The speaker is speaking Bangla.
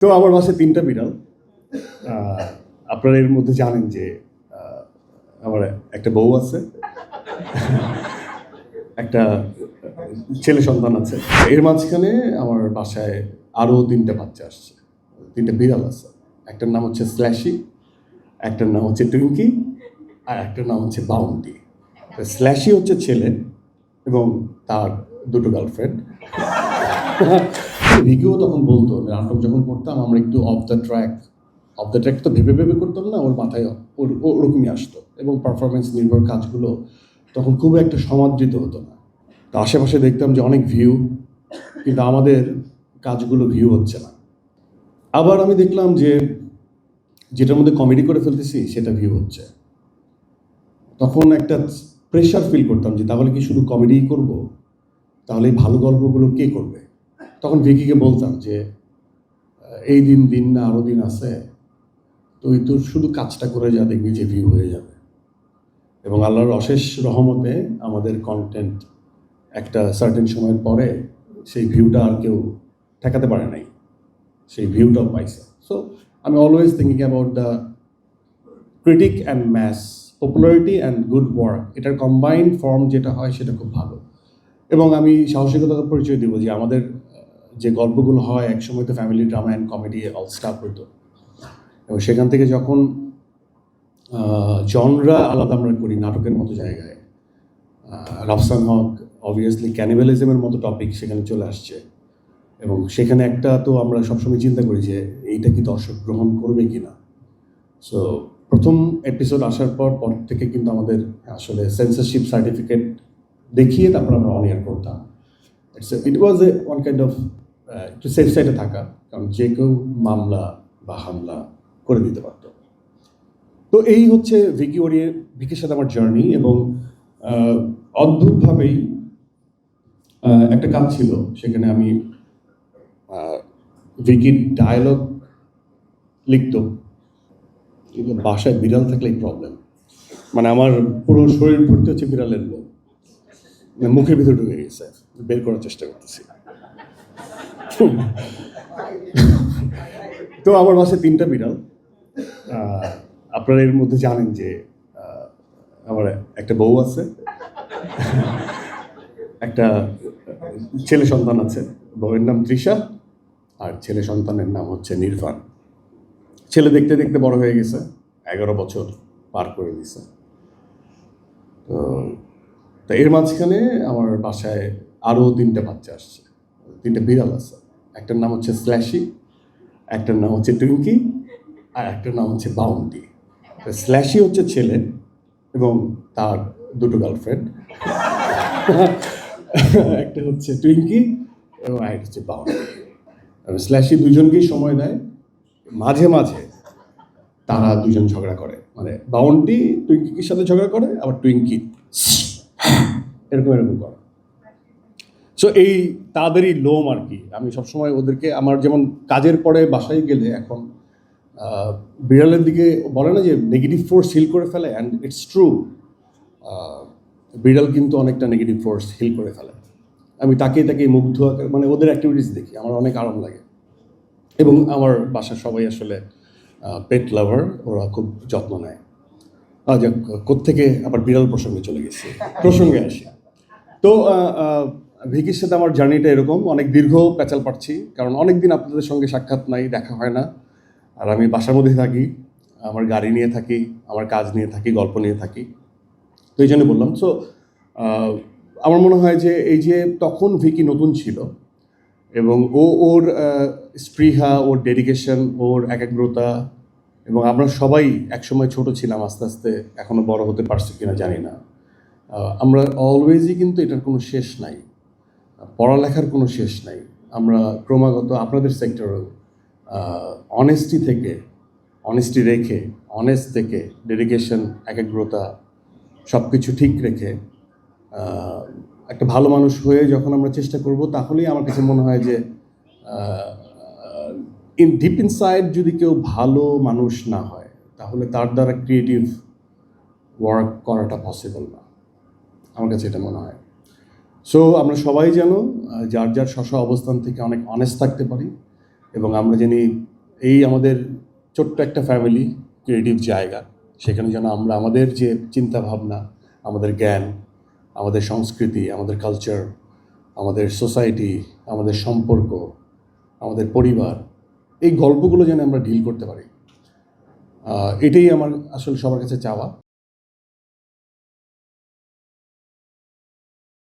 তো আমার বাসায় তিনটা বিড়াল। আপনারা এর মধ্যে জানেন যে আমার একটা বউ আছে, একটা ছেলে সন্তান আছে। এর মাঝখানে আমার বাসায় আরও তিনটা বাচ্চা আসছে, তিনটা বিড়াল আছে। একটার নাম হচ্ছে স্ল্যাশি, একটার নাম হচ্ছে টুইঙ্কি, আর একটার নাম হচ্ছে বাউন্টি স্ল্যাশি হচ্ছে ছেলে এবং তার দুটো গার্লফ্রেন্ড। ভিকিও তখন বলতো, নাটক যখন করতাম, আমরা একটু off the track off the track তো ভেবে ভেবে করতাম না, ওর মাথায় ওরকমই আসতো এবং পারফরমেন্স নির্ভর কাজগুলো তখন খুব একটা সমাদৃত হতো না। তো আশেপাশে দেখতাম যে অনেক ভিউ কিন্তু আমাদের কাজগুলো ভিউ হচ্ছে না। আবার আমি দেখলাম যে যেটার মধ্যে কমেডি করে ফেলতেছি, সেটা ভিউ হচ্ছে। তখন একটা প্রেশার ফিল করতাম যে তাহলে কি শুধু কমেডিই করব? তাহলে ভালো গল্পগুলো কে করবে? তখন ভিকিকে বলতাম যে, এই দিন দিন না আরও দিন আছে, তুই তো শুধু কাজটা করে যা, দেখবি যে ভিউ হয়ে যাবে। এবং আল্লাহর অশেষ রহমতে আমাদের কন্টেন্ট একটা সার্টেন সময়ের পরে সেই ভিউটা আর কেউ ঠেকাতে পারে নাই। সেই ভিউটাও পাইছে। সো আমি always thinking about the critic and mass popularity and good work এটার কম্বাইন্ড ফর্ম যেটা হয়, সেটা খুব ভালো। এবং আমি সাহসিকতার পরিচয় দেবো যে, আমাদের যে গল্পগুলো হয়, একসময় তো family drama and comedy all stuff হতো এবং সেখান থেকে যখন জনরা আলাদা আমরা করি নাটকের মতো জায়গায় রাফসান হক অবভিয়াসলি ক্যানিবালিজমের মতো টপিক সেখানে চলে আসছে। এবং সেখানে একটা তো আমরা সবসময় চিন্তা করি যে এইটা কি দর্শক গ্রহণ করবে কি না সো প্রথম এপিসোড আসার পর পর থেকে কিন্তু আমাদের আসলে সেন্সারশিপ সার্টিফিকেট দেখিয়ে তারপর আমরা অন এয়ার করতাম। It was a one kind of একটু সেফ সাইডে থাকা, কারণ যে কেউ মামলা বা হামলা করে দিতে পারতো। তো এই হচ্ছে ভিকি ওরিয়ে ভিকির সাথে আমার জার্নি এবং অদ্ভুতভাবেই একটা কাজ ছিল, সেখানে আমি ভিকির ডায়লগ লিখত। কিন্তু বাসায় বিড়াল থাকলেই প্রবলেম মানে আমার পুরো শরীর ভর্তি হচ্ছে বিড়ালের লোক মানে মুখের ভিতরে ঢুকে গেছে। বের করার চেষ্টা করতেছি। তো আমার বাসায় তিনটা বিড়াল। আপনারা এর মধ্যে জানেন যে আমার একটা বউ আছে, একটা ছেলে সন্তান আছে, বউয়ের নাম তৃষা, আর ছেলে সন্তানের নাম হচ্ছে নির্ভান। ছেলে দেখতে দেখতে বড় হয়ে গেছে, এগারো বছর পার করে দিছে। তো তো এর মাঝখানে আমার বাসায় আরও তিনটা বাচ্চা আসছে, তিনটা বিড়াল আছে। একটার নাম হচ্ছে স্ল্যাশি, একটার নাম হচ্ছে টুইঙ্কি, আর একটার নাম হচ্ছে বাউন্টি তো স্ল্যাশি হচ্ছে ছেলে এবং তার দুটো গার্লফ্রেন্ড। একটা হচ্ছে টুইঙ্কি এবং আরেকটা হচ্ছে বাউন্টি স্ল্যাশি দুজনকেই সময় দেয়। মাঝে মাঝে তারা দুজন ঝগড়া করে। মানে বাউন্টি টুইঙ্কির সাথে ঝগড়া করে, আবার টুইঙ্কি। এরকম এরকম করে। সো এই তাদেরই লোম আর কি। আমি সবসময় ওদেরকে আমার যেমন কাজের পরে বাসায় গেলে এখন বিড়ালের দিকে বলে না যে নেগেটিভ ফোর্স হিল করে ফেলে অ্যান্ড ইটস ট্রু বিড়াল কিন্তু অনেকটা নেগেটিভ ফোর্স হিল করে ফেলে। আমি তাকে তাকে মুগ্ধ মানে ওদের অ্যাক্টিভিটিস দেখি, আমার অনেক আরাম লাগে। এবং আমার বাসার সবাই আসলে পেট লাভার ওরা খুব যত্ন নেয়। যাক কোত্থেকে আবার বিড়াল প্রসঙ্গে চলে গেছি। প্রসঙ্গে আসি। তো ভিকির সাথে আমার জার্নিটা এরকম। অনেক দীর্ঘ প্যাচাল পাচ্ছি কারণ অনেক দিন আপনাদের সঙ্গে সাক্ষাৎ নাই, দেখা হয় না। আর আমি বাসার মধ্যে থাকি, আমার গাড়ি নিয়ে থাকি, আমার কাজ নিয়ে থাকি, গল্প নিয়ে থাকি। তো এই জন্য বললাম সো আমার মনে হয় যে এই যে তখন ভিকি নতুন ছিল এবং ও ওর স্পৃহা, ওর ডেডিকেশন ওর একাগ্রতা এবং আমরা সবাই একসময় ছোট ছিলাম, আস্তে আস্তে এখনও বড় হতে পারছি কিনা জানি না। আমরা অলওয়েজই কিন্তু এটার কোনো শেষ নাই। পড়ালেখার কোনো শেষ নাই। আমরা ক্রমাগত আপনাদের সেক্টরেও অনেস্টি থেকে অনেস্টি রেখে অনেস্ট থেকে ডেডিকেশন একাগ্রতা সব কিছু ঠিক রেখে একটা ভালো মানুষ হয়ে যখন আমরা চেষ্টা করব, তাহলেই আমার কাছে মনে হয় যে ইন ডিপ ইনসাইড যদি কেউ ভালো মানুষ না হয়, তাহলে তার দ্বারা ক্রিয়েটিভ ওয়ার্ক করাটা পসিবল না। আমার কাছে এটা মনে হয়। সো আমরা সবাই যেন যার যার স্ব অবস্থান থেকে অনেক অনেস্ট থাকতে পারি এবং আমরা জানি এই আমাদের ছোট্ট একটা ফ্যামিলি ক্রিয়েটিভ জায়গা। সেখানে যেন আমরা আমাদের যে চিন্তা ভাবনা আমাদের জ্ঞান, আমাদের সংস্কৃতি, আমাদের কালচার আমাদের সোসাইটি আমাদের সম্পর্ক, আমাদের পরিবার, এই গল্পগুলো যেন আমরা ডিল করতে পারি। এটাই আমার আসলে সবার কাছে চাওয়া।